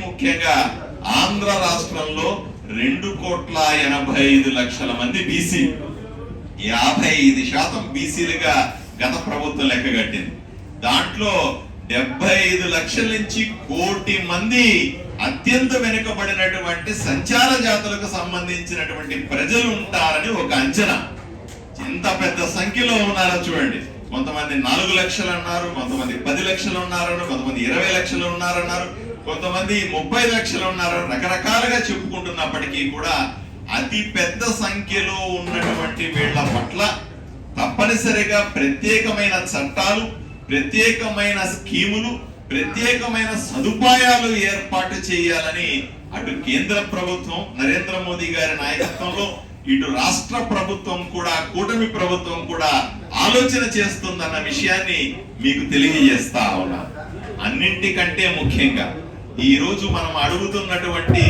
ముఖ్యంగా ఆంధ్ర రాష్ట్రంలో రెండు కోట్ల ఎనభై ఐదు లక్షల మంది బీసీ. యాభై ఐదు శాతం బీసీలుగా గత ప్రభుత్వం లెక్కగట్టింది దాంట్లో డెబ్బై ఐదు లక్షల నుంచి కోటి మంది అత్యంత వెనుకబడినటువంటి సంచార జాతులకు సంబంధించినటువంటి ప్రజలు ఉంటారని ఒక అంచనా. ఎంత పెద్ద సంఖ్యలో ఉన్నారో చూడండి. కొంతమంది నాలుగు లక్షలు అన్నారు కొంతమంది పది లక్షలు ఉన్నారు కొంతమంది ఇరవై లక్షలు ఉన్నారన్నారు కొంతమంది ముప్పై లక్షలు ఉన్నారు రకరకాలుగా చెప్పుకుంటున్నప్పటికీ కూడా అతి పెద్ద సంఖ్యలో ఉన్నటువంటి వీళ్ళ పట్ల తప్పనిసరిగా ప్రత్యేకమైన చట్టాలు ప్రత్యేకమైన స్కీములు ప్రత్యేకమైన సదుపాయాలు ఏర్పాటు చేయాలని అటు కేంద్ర ప్రభుత్వం నరేంద్ర మోదీ గారి నాయకత్వంలో ఇటు రాష్ట్ర ప్రభుత్వం కూడా కూటమి ప్రభుత్వం కూడా ఆలోచన చేస్తుందన్న విషయాన్ని మీకు తెలియజేస్తా ఉన్నా. అన్నింటికంటే ముఖ్యంగా ఈ రోజు మనం అడుగుతున్నటువంటి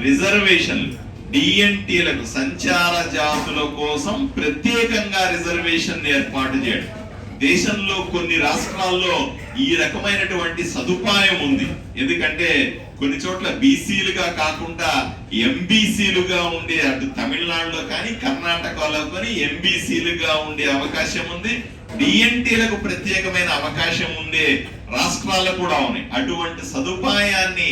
రిజర్వేషన్లు డిఎన్టీలకు సంచార జాతుల కోసం ప్రత్యేకంగా రిజర్వేషన్ ఏర్పాటు చేయడం. దేశంలో కొన్ని రాష్ట్రాల్లో ఈ రకమైనటువంటి సదుపాయం ఉంది. ఎందుకంటే కొన్ని చోట్ల బీసీలుగా కాకుండా ఎంబీసీలుగా ఉండే అటు తమిళనాడులో కానీ కర్ణాటకలో కానీ ఎంబీసీలుగా ఉండే అవకాశం ఉంది. డిఎన్టీలకు ప్రత్యేకమైన అవకాశం ఉండే రాష్ట్రాలు కూడా ఉన్నాయి. అటువంటి సదుపాయాన్ని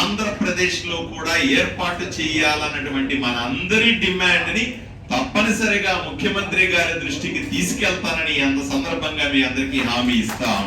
ఆంధ్రప్రదేశ్లో కూడా ఏర్పాటు చేయాలన్నటువంటి మన అందరి డిమాండ్ని తప్పనిసరిగా ముఖ్యమంత్రి గారి దృష్టికి తీసుకెళ్తానని అంత సందర్భంగా మీ అందరికీ హామీ ఇస్తాం.